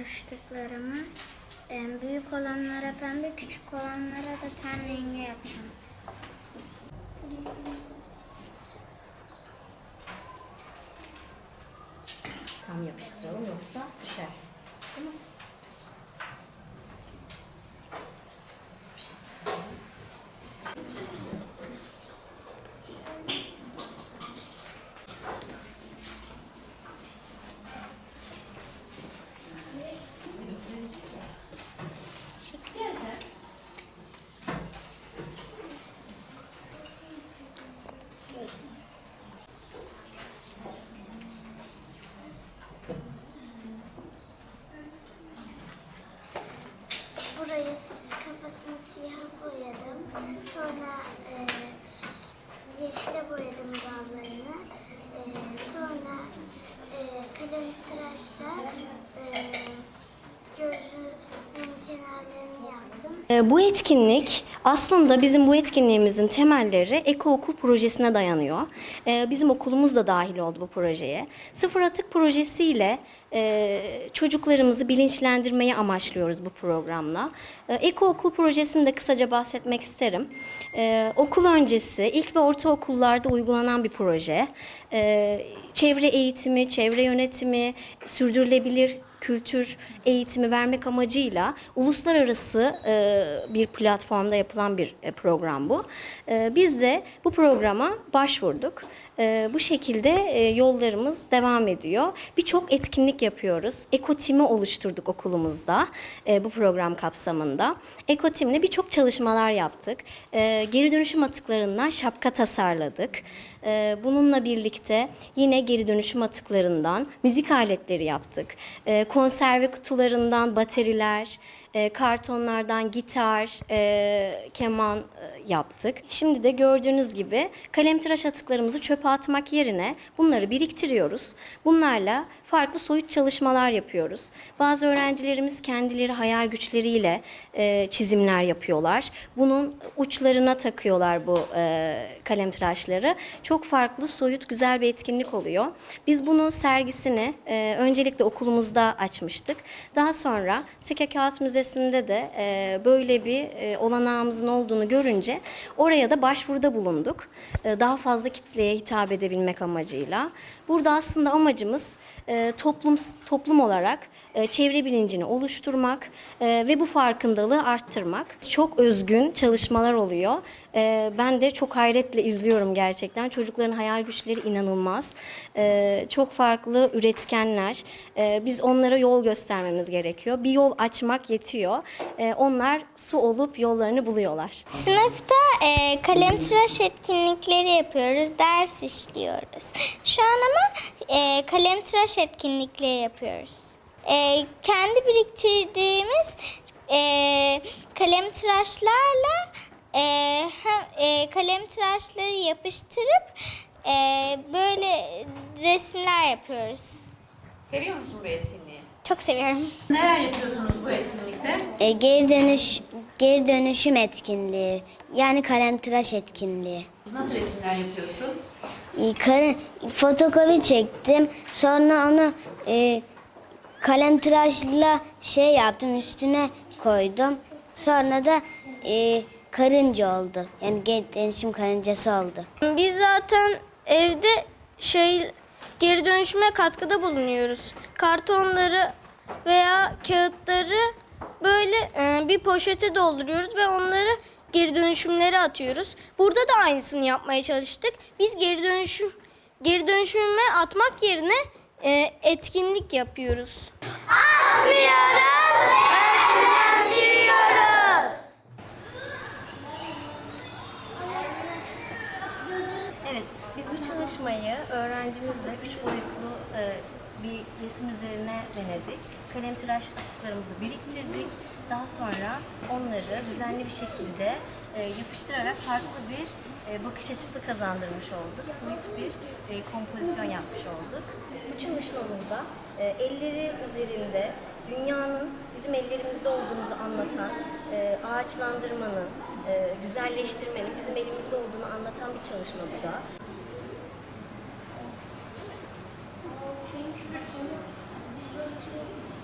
açtıklarımı e, büyük olanlara pembe, küçük olanlara da ten rengi yapacağım. Tam yapıştıralım yoksa düşer. Değil mi? Sonra e, yeşile boyadım dallarını. E, sonra e, kalem tıraşla e, Bu etkinlik aslında bizim bu etkinliğimizin temelleri Eko Okul projesine dayanıyor. Ee, Bizim okulumuz da dahil oldu bu projeye. Sıfır Atık projesiyle e, çocuklarımızı bilinçlendirmeyi amaçlıyoruz bu programla. Eko Okul projesini de kısaca bahsetmek isterim. Okul öncesi ilk ve ortaokullarda uygulanan bir proje. Çevre eğitimi, çevre yönetimi, sürdürülebilir kültür eğitimi vermek amacıyla uluslararası e, bir platformda yapılan bir e, program bu. E, biz de bu programa başvurduk. E, bu şekilde e, yollarımız devam ediyor. Birçok etkinlik yapıyoruz. Ekotimi oluşturduk okulumuzda e, bu program kapsamında. Ekotimle birçok çalışmalar yaptık. E, geri dönüşüm atıklarından şapka tasarladık. E, bununla birlikte yine geri dönüşüm atıklarından müzik aletleri yaptık. E, konserve kutularından bateriler, e, kartonlardan gitar, e, keman e, yaptık. Şimdi de gördüğünüz gibi kalemtıraş atıklarımızı çöpe atmak yerine bunları biriktiriyoruz. Bunlarla farklı soyut çalışmalar yapıyoruz. Bazı öğrencilerimiz kendileri hayal güçleriyle e, çizimler yapıyorlar. Bunun uçlarına takıyorlar bu e, kalemtıraşları. Çok farklı, soyut, güzel bir etkinlik oluyor. Biz bunun sergisini e, öncelikle okulumuzda açmıştık. Daha sonra Seke Kağıt Müzesi'nde de e, böyle bir e, olanağımızın olduğunu görünce oraya da başvuruda bulunduk. E, daha fazla kitleye hitap edebilmek amacıyla. Burada aslında amacımız e, toplum toplum olarak çevre bilincini oluşturmak e, ve bu farkındalığı arttırmak. Çok özgün çalışmalar oluyor. E, Ben de çok hayretle izliyorum gerçekten. Çocukların hayal güçleri inanılmaz. E, Çok farklı üretkenler. E, Biz onlara yol göstermemiz gerekiyor. Bir yol açmak yetiyor. E, Onlar su olup yollarını buluyorlar. Sınıfta e, kalem tıraş etkinlikleri yapıyoruz, ders işliyoruz. Şu an ama e, kalem tıraş etkinlikleri yapıyoruz. E, kendi biriktirdiğimiz e, kalem tıraşlarla e, hem, e, kalem tıraşları yapıştırıp e, böyle resimler yapıyoruz. Seviyor musun bu etkinliği? Çok seviyorum. Neler yapıyorsunuz bu etkinlikte? E, geri dönüş geri dönüşüm etkinliği yani kalemtıraş etkinliği. Nasıl resimler yapıyorsun? E, kare, fotokopi çektim. Sonra onu e, kalemtıraşla şey yaptım üstüne koydum. Sonra da e, karınca oldu. Yani dönüşüm karıncası oldu. Biz zaten evde şey geri dönüşüme katkıda bulunuyoruz. Kartonları veya kağıtları böyle e, bir poşete dolduruyoruz ve onları geri dönüşümlere atıyoruz. Burada da aynısını yapmaya çalıştık. Biz geri dönüşüm geri dönüşüme atmak yerine e, etkinlik yapıyoruz. Evet, biz bu çalışmayı öğrencimizle üç boyutlu e, bir resim üzerine denedik. Kalem tıraş atıklarımızı biriktirdik. Daha sonra onları düzenli bir şekilde e, yapıştırarak farklı bir e, bakış açısı kazandırmış olduk. Soyut bir e, kompozisyon yapmış olduk. Bu çalışmamızda elleri üzerinde dünyanın bizim ellerimizde olduğumuzu anlatan, e, ağaçlandırmanın, güzelleştirmenin bizim elimizde olduğunu anlatan bir çalışma bu da. すごい。